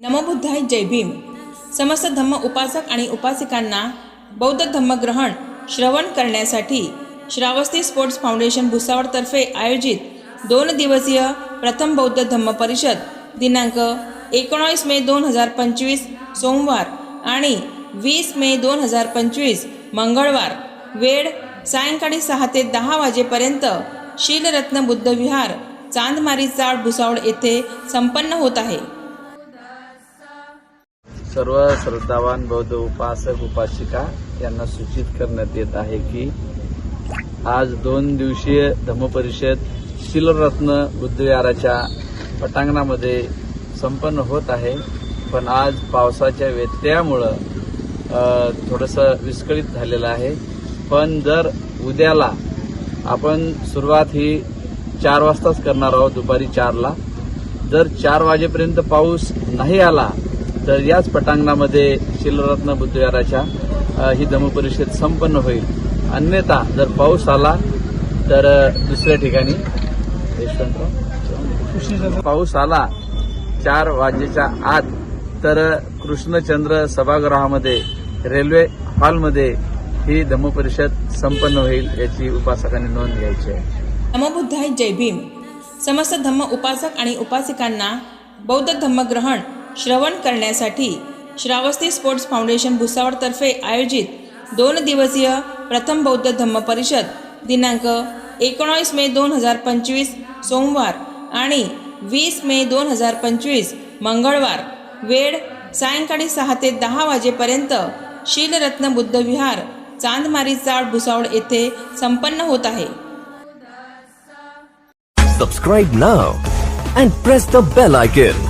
नमबुद्धाय जय भीम. समस्त धम्म उपासक आणि उपासिकांना बौद्ध धम्मग्रहण श्रवण करण्यासाठी श्रावस्ती स्पोर्ट्स फाउंडेशन भुसावळतर्फे आयोजित दोन दिवसीय प्रथम बौद्ध धम्म परिषद दिनांक एकोणावीस मे दोन हजार पंचवीस सोमवार आणि वीस मे दोन हजार पंचवीस मंगळवार. वेळ सायंकाळी सहा ते दहा वाजेपर्यंत शीलरत्न बुद्ध विहार चांदमारी चाळ भुसावळ येथे संपन्न होत आहे. सर्व श्रद्धावान बौद्ध उपासक उपासिका यांना सूचित करण्यात येत आहे की आज दोन दिवसीय धम्मपरिषद शिलरत्न बुद्धविहाराच्या पटांगणामध्ये संपन्न होत आहे. पण आज पावसाच्या व्यत्ययामुळं थोडंसं विस्कळीत झालेलं आहे. पण जर उद्याला आपण सुरुवात ही चार वाजताच करणार आहोत दुपारी चारला. जर चार वाजेपर्यंत पाऊस नाही आला तर याच पटांगणामध्ये शिलरत्न बुद्धविहाराच्या ही धम्मपरिषद संपन्न होईल. अन्यथा जर पाऊस आला तर दुसऱ्या ठिकाणी यशवंतराव पाऊस आला चार वाजेच्या आत तर कृष्णचंद्र सभागृहामध्ये रेल्वे हॉलमध्ये ही धम्मपरिषद संपन्न होईल याची उपासकांनी नोंद घ्यायची आहे. नमोबुद्धाय जय भीम. समस्त धम्म उपासक आणि उपासिकांना बौद्ध धम्मग्रहण श्रवण करण्यासाठी श्रावस्ती स्पोर्ट्स फाउंडेशन भुसावळतर्फे आयोजित दोन दिवसीय प्रथम बौद्ध धम्म परिषद दिनांक एकोणावीस मे दोन हजार पंचवीस सोमवार आणि वीस मे दोन हजार पंचवीस मंगळवार. वेळ सायंकाळी सहा ते दहा वाजेपर्यंत शीलरत्न बुद्ध विहार चांदमारी चाळ भुसावळ येथे संपन्न होत आहे. Subscribe now and press the bell icon